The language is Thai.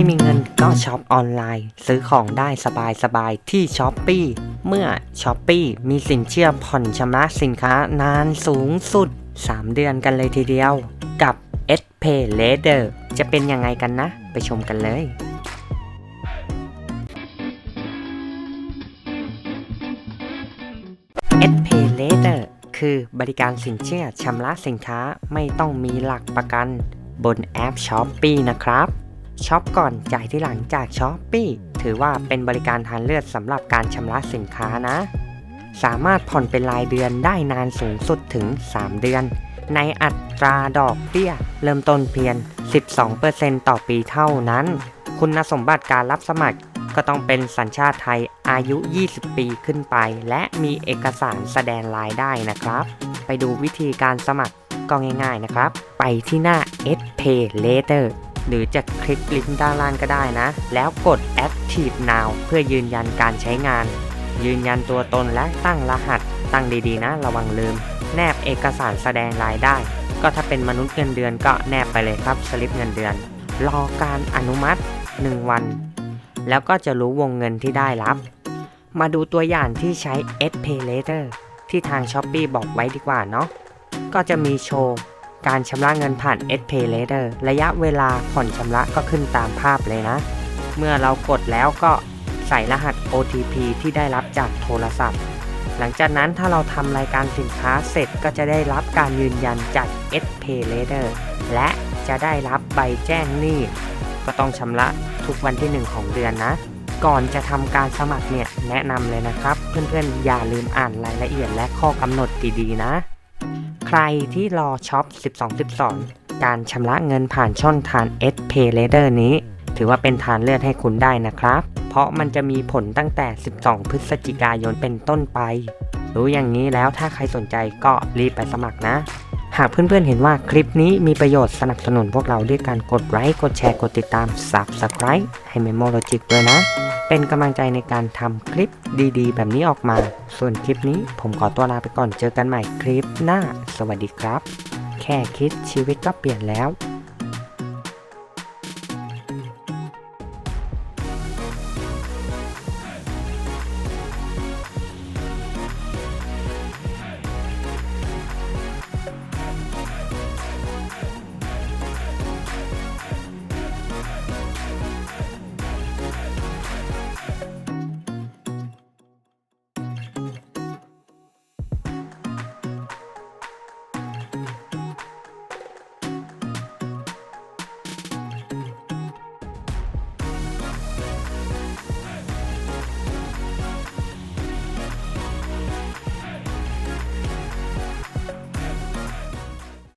ไม่มีเงินก็ช็อปออนไลน์ ซื้อของได้สบายๆที่ช้อปปีเมื่อช้อปปีมีสินเชื่อผ่อนชำระสินค้านานสูงสุด 3 เดือนกันเลยทีเดียว กับ S Pay Later จะเป็นยังไงกันนะ ไปชมกันเลย S Pay Later คือบริการสินเชื่อชำระสินค้าไม่ต้องมีหลักประกัน บนแอป s h อ p e e นะครับ ช็อปก่อนจ่ายที่หลังจาก s h อ p e e ถือว่าเป็นบริการทางเลือกสำหรับการชำระสินค้านะ สามารถผ่อนเป็นรายเดือนได้นานสูงสุดถึง 3 เดือน ในอัตราดอกเบี้ย เริ่มต้นเพียง 12%ต่อปีเท่านั้น คุณสมบัติการรับสมัครก็ต้องเป็นสัญชาติไทยอายุ 20 ปีขึ้นไป และมีเอกสารแสดงรายได้นะครับ ไปดูวิธีการสมัครก็ง่ายๆนะครับ ไปที่หน้า S Pay Later หรือจะคลิกลิงก์ด้านล่างก็ได้นะ แล้วกด Active Now เพื่อยืนยันการใช้งาน ยืนยันตัวตนและตั้งรหัส ตั้งดีๆนะ ระวังลืม แนบเอกสารแสดงรายได้ ก็ถ้าเป็นมนุษย์เงินเดือนก็แนบไปเลยครับสลิปเงินเดือน รอการอนุมัติ 1 วัน แล้วก็จะรู้วงเงินที่ได้รับ มาดูตัวอย่างที่ใช้ S Pay Later ที่ทาง s h อ p e e บอกไว้ดีกว่าเนาะก็จะมีโชว์ การชำระเงินผ่าน S Pay Later ระยะเวลาผ่อนชำระก็ขึ้นตามภาพเลยนะ เมื่อเรากดแล้วก็ใส่รหัส OTP ที่ได้รับจากโทรศัพท์ หลังจากนั้นถ้าเราทำรายการสินค้าเสร็จก็จะได้รับการยืนยันจาก S Pay Later และจะได้รับใบแจ้งหนี้ก็ต้องชำระทุกวันที่ 1 ของเดือนนะ ก่อนจะทำการสมัครเนี่ยแนะนำเลยนะครับ เพื่อนๆอย่าลืมอ่านรายละเอียดและข้อกำหนดดีๆนะ ใครที่รอช็อป 12 12 การชำระเงินผ่านช่องทาง S Pay Later นี้ ถือว่าเป็นทางเลือกให้คุณได้นะครับ เพราะมันจะมีผลตั้งแต่ 12 พฤศจิกายนเป็นต้นไป รู้อย่างนี้แล้วถ้าใครสนใจก็รีบไปสมัครนะ หากเพื่อนๆเห็นว่าคลิปนี้มีประโยชน์สนับสนุนพวกเราด้วยการกดไลค์ กดแชร์ กดติดตาม Subscribe ให้ Memo Logic ด้วยนะ เป็นกำลังใจในการทำคลิปดีๆ แบบนี้ออกมา ส่วนคลิปนี้ผมขอตัวลาไปก่อนเจอกันใหม่คลิปหน้า สวัสดีครับ แค่คิดชีวิตก็เปลี่ยนแล้ว